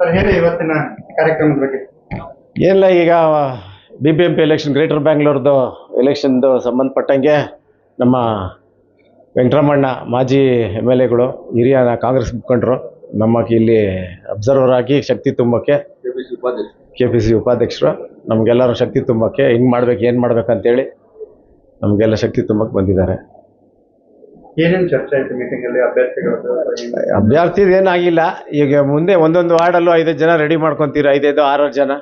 Sir ಹೇಳಿ ಇವತ್ತಿನ ಕಾರ್ಯಕ್ರಮದ ಬಗ್ಗೆ. ಏನಿಲ್ಲ ಈಗ B B M P election greater ಬ್ಯಾಂಗ್ಳೂರ್ದು ಎಲೆಕ್ಷನ್ದು ಸಂಬಂಧಪಟ್ಟಂಗೆ ನಮ್ಮ ವೆಂಕಟರಮಣ್ಣ ಮಾಜಿ ಎಂ ಎಲ್ ಎಗಳು ಹಿರಿಯ ಕಾಂಗ್ರೆಸ್ ಮುಖಂಡರು ನಮಗೆ ಇಲ್ಲಿ ಅಬ್ಸರ್ವರ್ ಆಗಿ ಶಕ್ತಿ ತುಂಬಕ್ಕೆ ಕೆ ಪಿ ಸಿ ಉಪಾಧ್ಯಕ್ಷರು. ನಮಗೆಲ್ಲರೂ ಶಕ್ತಿ ತುಂಬಕ್ಕೆ ಹಿಂಗೆ ಮಾಡ್ಬೇಕು ಏನು ಮಾಡ್ಬೇಕಂತೇಳಿ ನಮಗೆಲ್ಲ ಶಕ್ತಿ ತುಂಬಕ್ಕೆ ಬಂದಿದ್ದಾರೆ. ಏನೇನು ಚರ್ಚೆ ಆಯ್ತು ಮೀಟಿಂಗ್ ಅಲ್ಲಿ ಏನಾಗಿಲ್ಲ. ಈಗ ಮುಂದೆ ಒಂದೊಂದು ವಾರ್ಡಲ್ಲೂ ಐದೈದು ಜನ ರೆಡಿ ಮಾಡ್ಕೊಂತೀರ, ಐದೈದು, ಆರಾರು ಜನ.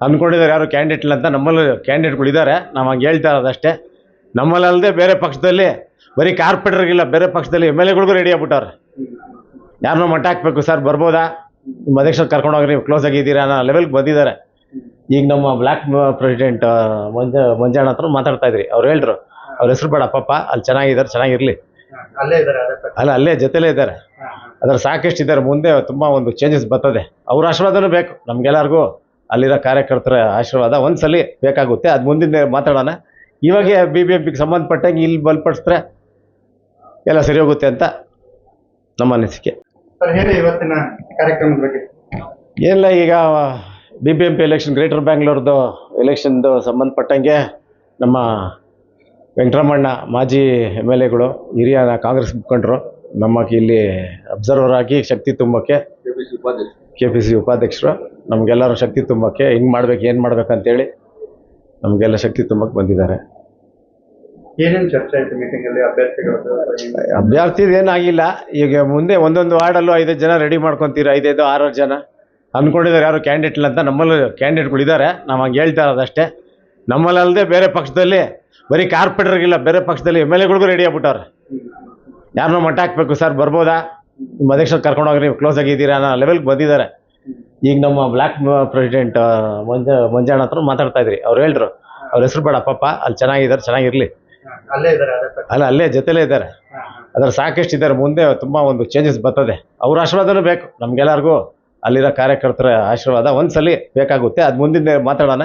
ಅಂದ್ಕೊಂಡಿದ್ದಾರೆ ಯಾರು ಕ್ಯಾಂಡಿಡೇಟ್ ಇಲ್ಲ ಅಂತ. ನಮ್ಮಲ್ಲಿ ಕ್ಯಾಂಡಿಡೇಟ್ಗಳಿದ್ದಾರೆ ನಾವು ಹಂಗೆ ಹೇಳ್ತಾ ಇರೋದಷ್ಟೇ ನಮ್ಮಲ್ಲದೆ ಬೇರೆ ಪಕ್ಷದಲ್ಲಿ ಬರೀ ಕಾರ್ಪೊರೇಟರ್ಗಿಲ್ಲ, ಬೇರೆ ಪಕ್ಷದಲ್ಲಿ ಎಂ ಎಲ್ ಎಗಳಿಗೂ ರೆಡಿ ಆಗ್ಬಿಟ್ಟವ್ರೆ. ಯಾರನ್ನೋ ಮಟ್ಟ ಹಾಕ್ಬೇಕು ಸರ್, ಬರ್ಬೋದಾ? ನಿಮ್ಮ ಅಧ್ಯಕ್ಷರು ಕರ್ಕೊಂಡೋಗ್ರಿ ನೀವು ಕ್ಲೋಸ್ ಆಗಿದ್ದೀರಾ ಅನ್ನೋ ಲೆವೆಲ್ಗೆ ಬಂದಿದ್ದಾರೆ. ಈಗ ನಮ್ಮ ಬ್ಲ್ಯಾಕ್ ಪ್ರೆಸಿಡೆಂಟ್ ಮಂಜ ಮಂಜಾಣ ಹತ್ರ ಮಾತಾಡ್ತಾ ಇದ್ರಿ. ಅವ್ರು ಹೇಳ್ರು, ಅವ್ರ ಹೆಸರು ಬೇಡ ಪಾಪ ಅಲ್ಲಿ ಚೆನ್ನಾಗಿದ್ದಾರೆ, ಚೆನ್ನಾಗಿರಲಿ. ಅಲ್ಲೇ ಇದ್ದಾರೆ ಅಲ್ಲ ಅಲ್ಲೇ ಜೊತೆಲೇ ಇದ್ದಾರೆ. ಅದ್ರ ಸಾಕಷ್ಟು ಇದ್ದಾರೆ. ಮುಂದೆ ತುಂಬ ಒಂದು ಚೇಂಜಸ್ ಬರ್ತದೆ. ಅವ್ರ ಆಶೀರ್ವಾದನೂ ಬೇಕು. ನಮ್ಗೆಲ್ಲರಿಗೂ ಅಲ್ಲಿರೋ ಕಾರ್ಯಕರ್ತರ ಆಶೀರ್ವಾದ ಒಂದ್ಸಲಿ ಬೇಕಾಗುತ್ತೆ. ಅದು ಮುಂದಿನ ಮಾತಾಡೋಣ. ಇವಾಗ ಬಿ ಬಿ ಎಂ ಪಿಗೆ ಸಂಬಂಧಪಟ್ಟಂಗೆ ಇಲ್ಲಿ ಬಲಪಡಿಸಿದ್ರೆ ಎಲ್ಲ ಸರಿ ಹೋಗುತ್ತೆ ಅಂತ ನಮ್ಮ ಅನಿಸಿಕೆ. ಇವತ್ತಿನ ಕಾರ್ಯಕ್ರಮದ ಬಗ್ಗೆ. ಏನಿಲ್ಲ ಈಗ B B M P election greater ಬ್ಯಾಂಗ್ಳೂರ್ದು ಎಲೆಕ್ಷನ್ದು ಸಂಬಂಧಪಟ್ಟಂಗೆ ನಮ್ಮ ವೆಂಕಟರಮಣ್ಣ ಮಾಜಿ ಎಂ ಎಲ್ ಎಗಳು ಹಿರಿಯ ಕಾಂಗ್ರೆಸ್ ಮುಖಂಡರು ನಮಗೆ ಇಲ್ಲಿ ಅಬ್ಸರ್ವರ್ ಆಗಿ ಶಕ್ತಿ ತುಂಬಕ್ಕೆ ಕೆ ಪಿ ಸಿ ಉಪಾಧ್ಯಕ್ಷರು ನಮಗೆಲ್ಲರೂ ಶಕ್ತಿ ತುಂಬಕ್ಕೆ ಹೆಂಗೆ ಮಾಡ್ಬೇಕು ಏನು ಮಾಡ್ಬೇಕು ಅಂತೇಳಿ ನಮಗೆಲ್ಲ ಶಕ್ತಿ ತುಂಬಕ್ಕೆ ಬಂದಿದ್ದಾರೆ. ಏನೇನು ಚರ್ಚೆ ಆಯ್ತು ಅಭ್ಯರ್ಥಿದು ಏನಾಗಿಲ್ಲ ಈಗ ಮುಂದೆ ಒಂದೊಂದು ವಾರ್ಡಲ್ಲೂ ಐದೈದು ಜನ ರೆಡಿ ಮಾಡ್ಕೊತೀರ ಐದೈದು ಆರಾರು ಜನ? ಅಂದ್ಕೊಂಡಿದ್ದಾರೆ ಯಾರು ಕ್ಯಾಂಡಿಡೇಟ್ ಅಂತ ನಮ್ಮಲ್ಲೂ ಕ್ಯಾಂಡಿಡೇಟ್ಗಳಿದ್ದಾರೆ ನಾವು ಹಂಗೆ ಹೇಳ್ತಾ ಇರೋದಷ್ಟೇ ನಮ್ಮಲ್ಲದೆ ಬೇರೆ ಪಕ್ಷದಲ್ಲಿ ಬರೀ ಕಾರ್ಪೊರೇಟರ್ಗಿಲ್ಲ ಬೇರೆ ಪಕ್ಷದಲ್ಲಿ ಎಂ ಎಲ್ ಎಗಳಿಗೂ ರೆಡಿ ಆಗ್ಬಿಟ್ಟವ್ರೆ. ಯಾರನ್ನೋ ಮಟ್ಟ ಹಾಕ್ಬೇಕು ಸರ್ ಬರ್ಬೋದಾ? ನಿಮ್ಮ ಅಧ್ಯಕ್ಷರು ಕರ್ಕೊಂಡೋಗ್ರಿ ನೀವು ಕ್ಲೋಸ್ ಆಗಿದ್ದೀರಾ ಅನ್ನೋ ಲೆವೆಲ್ಗೆ ಬಂದಿದ್ದಾರೆ. ಈಗ ನಮ್ಮ ಬ್ಲ್ಯಾಕ್ ಪ್ರೆಸಿಡೆಂಟ್ ಮಂಜ ಮಂಜಾಣ ಹತ್ರ ಮಾತಾಡ್ತಾ ಇದ್ರಿ. ಅವ್ರು ಹೇಳ್ರು ಅವ್ರ ಹೆಸರು ಬೇಡ ಪಾಪ ಅಲ್ಲಿ ಚೆನ್ನಾಗಿದ್ದಾರೆ ಚೆನ್ನಾಗಿರಲಿ. ಅಲ್ಲೇ. ಅಲ್ಲ ಅಲ್ಲೇ ಜೊತೆಲೇ ಇದ್ದಾರೆ. ಅದ್ರ ಸಾಕಷ್ಟು ಇದ್ದಾರೆ. ಮುಂದೆ ತುಂಬ ಒಂದು ಚೇಂಜಸ್ ಬರ್ತದೆ. ಅವ್ರ ಆಶೀರ್ವಾದನೂ ಬೇಕು ನಮ್ಗೆಲ್ಲರಿಗೂ ಅಲ್ಲಿರೋ ಕಾರ್ಯಕರ್ತರ ಆಶೀರ್ವಾದ ಒಂದ್ಸಲಿ ಬೇಕಾಗುತ್ತೆ. ಅದು ಮುಂದಿನ ಮಾತಾಡೋಣ.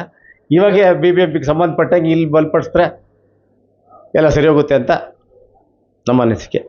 ಇವಾಗ ಬಿ ಬಿ ಎಂ ಪಿಗೆ ಸಂಬಂಧಪಟ್ಟಂಗೆ ಇಲ್ಲಿ ಬಲಪಡಿಸಿದ್ರೆ ಎಲ್ಲ ಸರಿ ಹೋಗುತ್ತೆ ಅಂತ ನಮ್ಮ ಅನಿಸಿಕೆ.